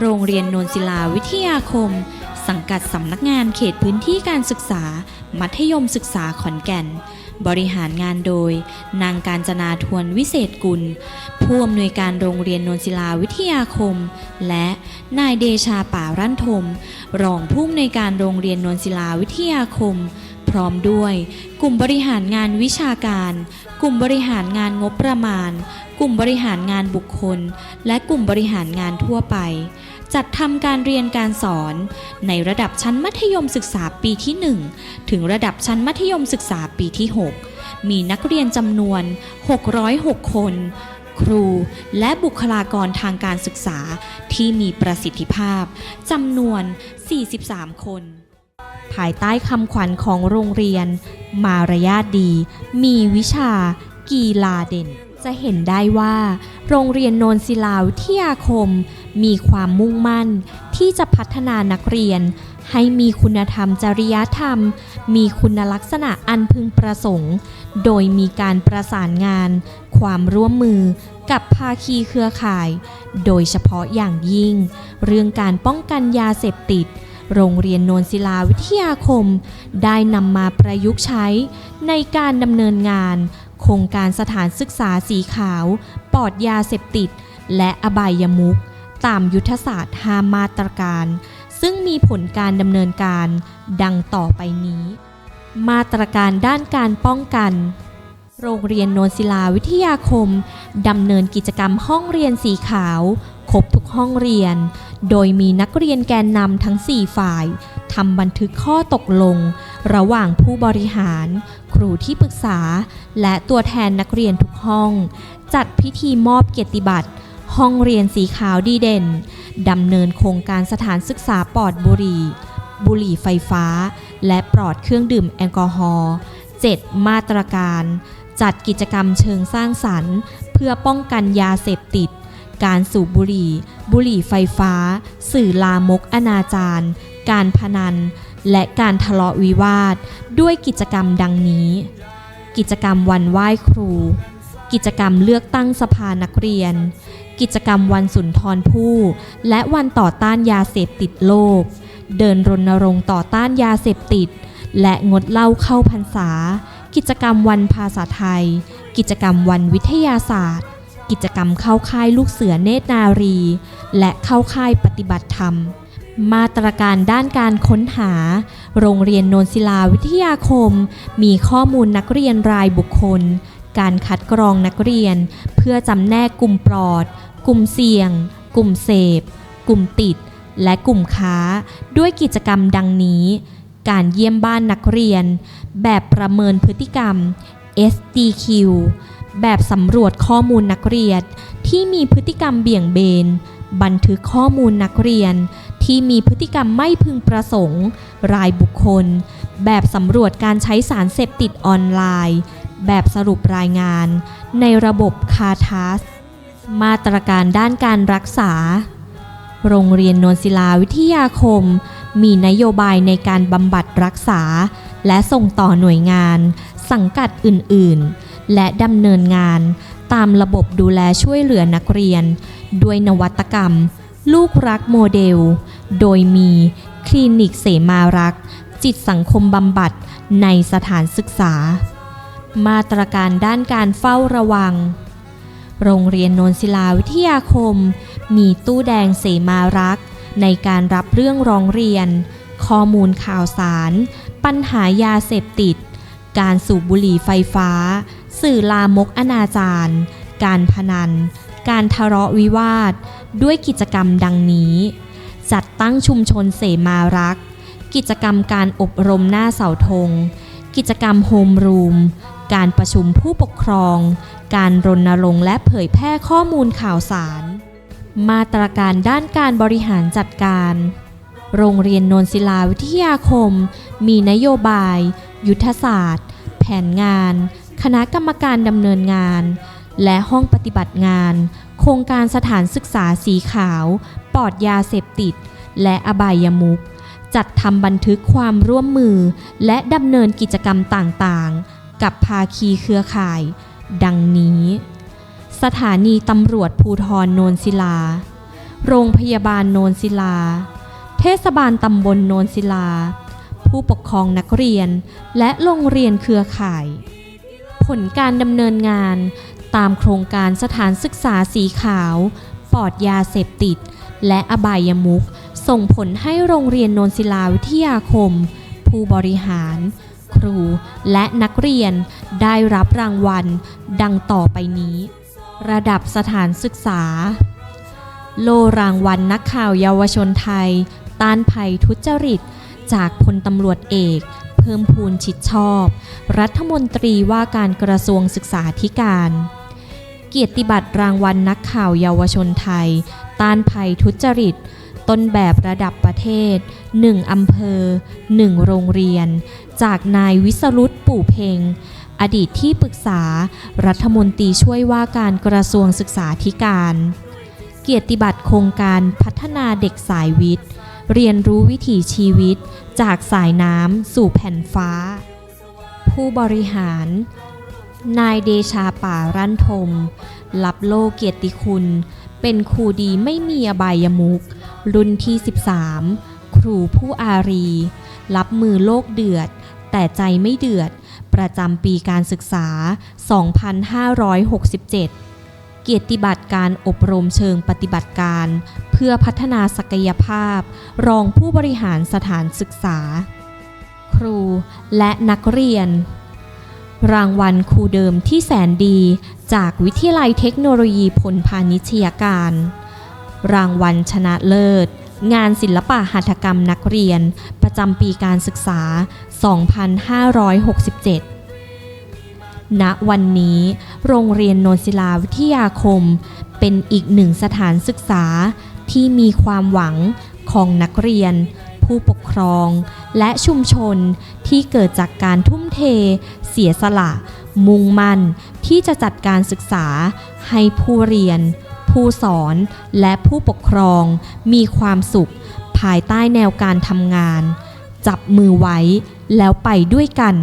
โรงเรียนนนศิลาวิทยาคม สังกัดสำนักงานเขตพื้นที่การศึกษา มัธยมศึกษาขอนแก่น บริหารงานโดย นางการจนาทวนวิเศษกุล ผู้อำนวยการโรงเรียนนนศิลาวิทยาคม และนายเดชาป่ารั่นทม รองผู้อำนวยการโรงเรียนนนศิลาวิทยาคมพร้อมด้วย กลุ่มบริหารงานวิชาการ กลุ่มบริหารงานงบประมาณ กลุ่มบริหารงานบุคคล และกลุ่มบริหารงานทั่วไป จัดทำการเรียนการสอน ในระดับชั้นมัธยมศึกษาปีที่ 1 ถึงระดับชั้นมัธยมศึกษาปีที่ 6 มีนักเรียนจำนวน 606 คน ครูและบุคลากรทางการศึกษาที่มีประสิทธิภาพจำนวน 43 คน ภายใต้คำขวัญของโรงเรียน มารยาทดี มีวิชา กีฬาเด่น จะเห็นได้ว่า โรงเรียนโนนศิลาวิทยาคม มีความมุ่งมั่น ที่จะพัฒนานักเรียน ให้มีคุณธรรมจริยธรรม มีคุณลักษณะอันพึงประสงค์ โดยมีการประสานงาน ความร่วมมือกับภาคีเครือข่าย โดยเฉพาะอย่างยิ่ง เรื่องการป้องกันยาเสพติด โรงเรียนโนนศิลาวิทยาคม ได้นำมาประยุกต์ใช้ในการดำเนินงาน โครงการสถานศึกษาสีขาว ปลอดยาเสพติด และอบายมุขตามยุทธศาสตร์5มาตรการ ซึ่งมีผลการดำเนินการดังต่อไปนี้ มาตรการด้านการป้องกัน โรงเรียนโนนศิลาวิทยาคมดำเนินกิจกรรมห้องเรียนสีขาวครบทุกห้องเรียน โดยมีนักเรียนแกนนำทั้ง 4 ฝ่ายทำบันทึกข้อตกลง ระหว่างผู้บริหาร ครูที่ปรึกษา และตัวแทนนักเรียนทุกห้อง จัดพิธีมอบเกียรติบัตร ห้องเรียนสีขาวดีเด่นดำเนินโครงการสถานศึกษาปลอดบุหรี่ บุหรี่ไฟฟ้า และปลอดเครื่องดื่มแอลกอฮอล์ 7 มาตรการ จัดกิจกรรมเชิงสร้างสรรค์ เพื่อป้องกันยาเสพติด การสูบบุหรี่ บุหรี่ไฟฟ้า สื่อลามกอนาจารการพนัน และการทะเลาะวิวาทด้วยกิจกรรมดังนี้ กิจกรรมวันไหว้ครู กิจกรรมเลือกตั้งสภานักเรียน กิจกรรมวันสุนทรภู่และวันต่อต้านยาเสพติดโลก เดินรณรงค์ต่อต้านยาเสพติด และงดเหล้าเข้าพรรษา กิจกรรมวันภาษาไทย กิจกรรมวันวิทยาศาสตร์ กิจกรรมเข้าค่ายลูกเสือเนตรนารี และเข้าค่ายปฏิบัติธรรม มาตรการด้านการค้นหา โรงเรียนโนนศิลาวิทยาคม มีข้อมูลนักเรียนรายบุคคล การคัดกรองนักเรียน เพื่อจำแนกกลุ่มปลอด กลุ่มเสี่ยง กลุ่มเสพ กลุ่มติด และกลุ่มค้า ด้วยกิจกรรมดังนี้ การเยี่ยมบ้านนักเรียน แบบประเมินพฤติกรรม SDQ แบบสำรวจข้อมูลนักเรียน ที่มีพฤติกรรมเบี่ยงเบน บันทึกข้อมูลนักเรียน ที่มีพฤติกรรมไม่พึงประสงค์ รายบุคคล แบบสำรวจการใช้สารเสพติดออนไลน์ แบบสรุปรายงาน ในระบบคาทัส มาตรการด้านการรักษา โรงเรียนนนศิลาวิทยาคม มีนโยบายในการบำบัดรักษา และส่งต่อหน่วยงาน สังกัดอื่นๆ และดำเนินงานตามระบบดูแลช่วยเหลือนักเรียน ด้วยนวัตกรรม ลูกรักโมเดล โดยมีคลินิกเสมารัก จิตสังคมบำบัดในสถานศึกษา มาตรการด้านการเฝ้าระวัง โรงเรียนนนศิลาวิทยาคม มีตู้แดงเสมารัก ในการรับเรื่องร้องเรียน ข้อมูลข่าวสาร ปัญหายาเสพติด การสูบบุหรี่ไฟฟ้า สื่อลามกอนาจารการพนัน การทะเลาะวิวาท ด้วยกิจกรรมดังนี้ จัดตั้งชุมชนเสมารัก กิจกรรมการอบรมหน้าเสาธง กิจกรรมโฮมรูม การประชุมผู้ปกครอง การรณรงค์และเผยแพร่ข้อมูลข่าวสาร มาตรการด้านการบริหารจัดการ โรงเรียนนนศิลาวิทยาคม มีนโยบาย ยุทธศาสตร์ แผนงาน คณะกรรมการดำเนินงาน และห้องปฏิบัติงานโครงการสถานศึกษาสีขาว ปลอดยาเสพติด และอบายมุขจัดทำบันทึกความร่วมมือ และดำเนินกิจกรรมต่างๆ กับภาคีเครือข่าย ดังนี้ สถานีตำรวจภูทรโนนศิลา โรงพยาบาลโนนศิลา เทศบาลตำบลโนนศิลา ผู้ปกครองนักเรียน และโรงเรียนเครือข่าย ผลการดำเนินงานตามโครงการสถานศึกษาสีขาว ปลอดยาเสพติด และอบายมุขส่งผลให้โรงเรียนนนศิลาวิทยาคม ผู้บริหาร ครูและนักเรียนได้รับรางวัล ดังต่อไปนี้ ระดับสถานศึกษา โลรางวัลนักข่าวเยาวชนไทย ต้านภัยทุจริต จากพลตำรวจเอกเพิ่มพูนชิดชอบ รัฐมนตรีว่าการกระทรวงศึกษาธิการ เกียรติบัตรรางวัลนักข่าวเยาวชนไทย ต้านภัยทุจริต ต้นแบบระดับประเทศ 1 อำเภอ 1 โรงเรียน จากนายวิสรุตปู่เพ็ง อดีตที่ปรึกษารัฐมนตรีช่วยว่าการกระทรวงศึกษาธิการ เกียรติบัตรโครงการพัฒนาเด็กสายวิทย์ เรียนรู้วิถีชีวิต จากสายน้ำสู่แผ่นฟ้า ผู้บริหาร นายเดชาป่ารั่นทมรับโลกเกียรติคุณ เป็นครูดีไม่มีอบายมุก รุ่นที่ 13 ครูผู้อารี รับมือโลกเดือด แต่ใจไม่เดือด ประจำปีการศึกษา 2567เกียรติบัตรการอบรมเชิงปฏิบัติการ เพื่อพัฒนาศักยภาพ รองผู้บริหารสถานศึกษา ครูและนักเรียน รางวัลครูเดิมที่แสนดี จากวิทยาลัยเทคโนโลยีพลพาณิชยการ รางวัลชนะเลิศ งานศิลปะหัตถกรรมนักเรียน ประจำปีการศึกษา 2567 ณ วันนี้ โรงเรียนโนนศิลาวิทยาคม เป็นอีกหนึ่งสถานศึกษาที่มีความหวังของนักเรียน ผู้ปกครอง และชุมชนที่เกิดจากการทุ่มเท เสียสละ มุ่งมั่นที่จะจัดการศึกษาให้ผู้เรียน ผู้สอนและผู้ปกครองมีความสุข ภายใต้แนวการทำงาน จับมือไว้แล้วไปด้วยกัน